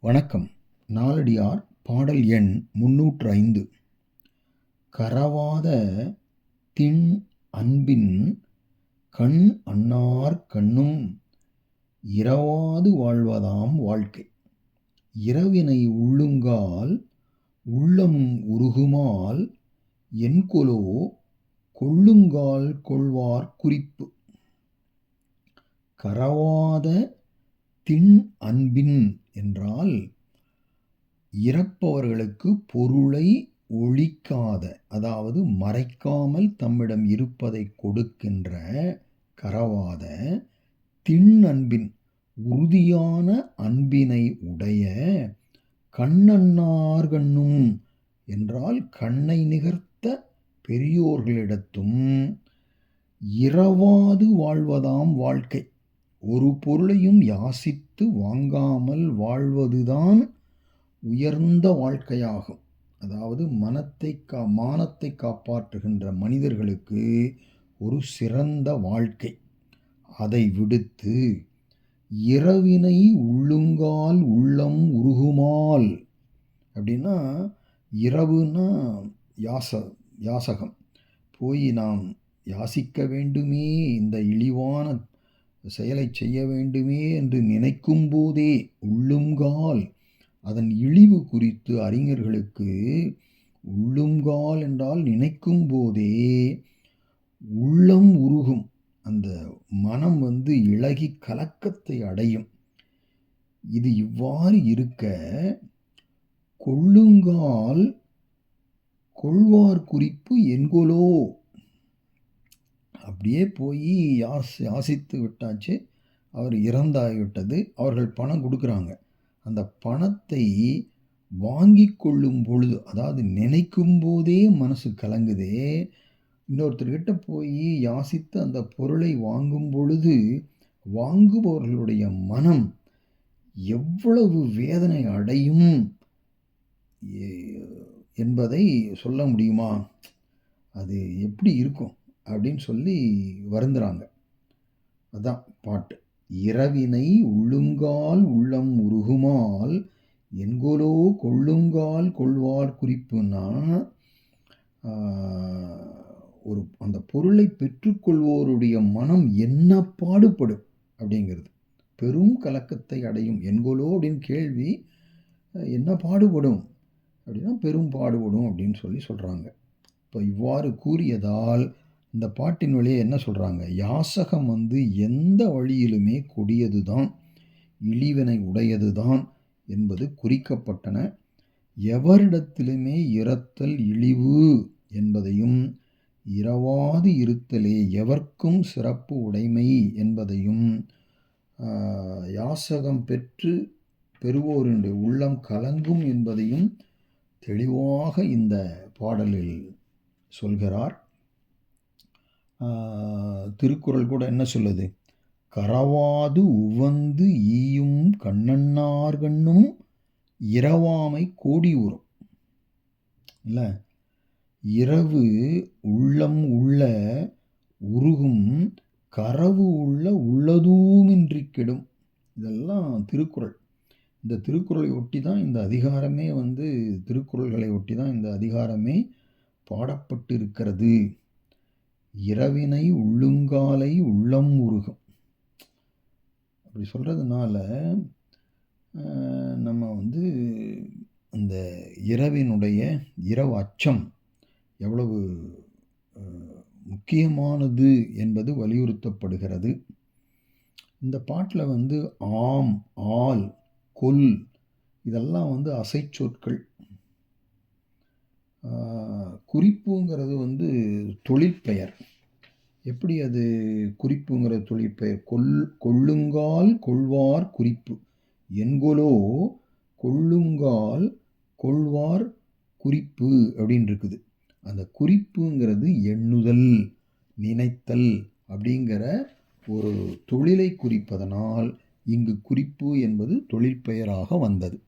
வணக்கம். நாலடியார் பாடல் எண் முன்னூற்று ஐந்து கரவாத தின் அன்பின் கண் அன்னார் கண்ணும் இரவாது வாழ்வதாம் வாழ்க்கை. இரவினை உள்ளுங்கால் உள்ளம் உருகுமால் என்கொலோ கொள்ளுங்கால் கொள்வார் குறிப்பு. கரவாத தின் அன்பின் என்றால் இறப்பவர்களுக்கு பொருளை ஒழிக்காத அதாவது மறைக்காமல் தம்மிடம் இருப்பதை கொடுக்கின்ற கரவாத தின் அன்பின் உறுதியான அன்பினை உடைய கண்ணன்னார்கண்ணும் என்றால் கண்ணை நிகர்த்த பெரியோர்களிடத்தும் இரவாது வாழ்வதாம் வாழ்க்கை. ஒரு பொருளையும் யாசித்து வாங்காமல் வாழ்வதுதான் உயர்ந்த வாழ்க்கையாகும். அதாவது மனத்தை கா மானத்தை காப்பாற்றுகின்ற மனிதர்களுக்கு ஒரு சிறந்த வாழ்க்கை. அதை விடுத்து இரவினை உள்ளுங்கால் உள்ளம் உருகுமால் அப்படின்னா இரவுனா யாச யாசகம். போய் நாம் யாசிக்க வேண்டுமே இந்த இழிவான செயலை செய்ய வேண்டுமே என்று நினைக்கும் போதே உள்ளுங்கால் அதன் இழிவு குறித்து அறிஞர்களுக்கு உள்ளுங்கால் என்றால் நினைக்கும் போதே உள்ளம் உருகும். அந்த மனம் வந்து இழகி கலக்கத்தை அடையும். இது இவ்வாறு இருக்க கொள்ளுங்கால் கொள்வார் குறிப்பு என்கொலோ அப்படியே போய் ஆசி யாசித்து விட்டாச்சு. அவர் இறந்தாகிவிட்டது. அவர்கள் பணம் கொடுக்குறாங்க. அந்த பணத்தை வாங்கி கொள்ளும் பொழுது அதாவது நினைக்கும் போதே மனசு கலங்குதே. இன்னொருத்தர்கிட்ட போய் யாசித்து அந்த பொருளை வாங்கும் பொழுது வாங்குபவர்களுடைய மனம் எவ்வளவு வேதனை அடையும் என்பதை சொல்ல முடியுமா? அது எப்படி இருக்கும்? அப்படின்னு சொல்லி வருந்துறாங்க. அதான் பாட்டு. இரவினை உள்ளுங்கால் உள்ளம் உருகுமால் என்கொலோ கொள்ளுங்கால் கொள்வார் குறிப்புன்னா ஒரு அந்த பொருளை பெற்றுக்கொள்வோருடைய மனம் என்ன பாடுபடும் அப்படிங்கிறது. பெரும் கலக்கத்தை அடையும். என்கொலோ அப்படின்னு கேள்வி என்ன பாடுபடும் அப்படின்னா பெரும் பாடுபடும் அப்படின்னு சொல்லி சொல்கிறாங்க இப்போ இவ்வாறு கூறியதால் இந்த பாட்டின் வழியே என்ன சொல்கிறாங்க யாசகம் வந்து எந்த வழியிலுமே கொடியது தான் இழிவினை உடையது தான் என்பது குறிக்கப்பட்டன. எவரிடத்திலுமே இரத்தல் இழிவு என்பதையும் இரவாது இருத்தலே எவர்க்கும் சிறப்பு உடைமை என்பதையும் யாசகம் பெற்று பெறுவோருடைய உள்ளம் கலங்கும் என்பதையும் தெளிவாக இந்த பாடலில் சொல்கிறார். திருக்குறள் கூட என்ன சொல்லுது? கரவாது உவந்து ஈயும் கண்ணன்னார்கண்ணும் இரவாமை கோடி உறும். இல்லை? இரவு உள்ளம் உள்ள உருகும் கரவு உள்ள உள்ளதூமின்றி கெடும். இதெல்லாம் திருக்குறள். இந்த திருக்குறளை ஒட்டி தான் இந்த அதிகாரமே வந்து திருக்குறள்களை ஒட்டி தான் இந்த அதிகாரமே பாடப்பட்டு இருக்கிறது இரவினை உள்ளுங்காலை உள்ளம் உருகும். அப்படி சொல்கிறதுனால நம்ம வந்து அந்த இரவினுடைய இரவு அச்சம் எவ்வளவு முக்கியமானது என்பது வலியுறுத்தப்படுகிறது. இந்த பாட்டில் வந்து ஆம் ஆல் கொல் இதெல்லாம் வந்து அசைச்சொற்கள். குறிப்புங்கிறது வந்து தொழிற்பெயர். எப்படி அது குறிப்புங்கிற தொழிற்பெயர்? கொல் கொள்ளுங்கால் கொள்வார் குறிப்பு. என்கொலோ கொள்ளுங்கால் கொள்வார் குறிப்பு அப்படின்னு இருக்குது அந்த குறிப்புங்கிறது எண்ணுதல் நினைத்தல் அப்படிங்கிற ஒரு தொழிலை குறிப்பதனால் இங்கு குறிப்பு என்பது தொழிற்பெயராக வந்தது.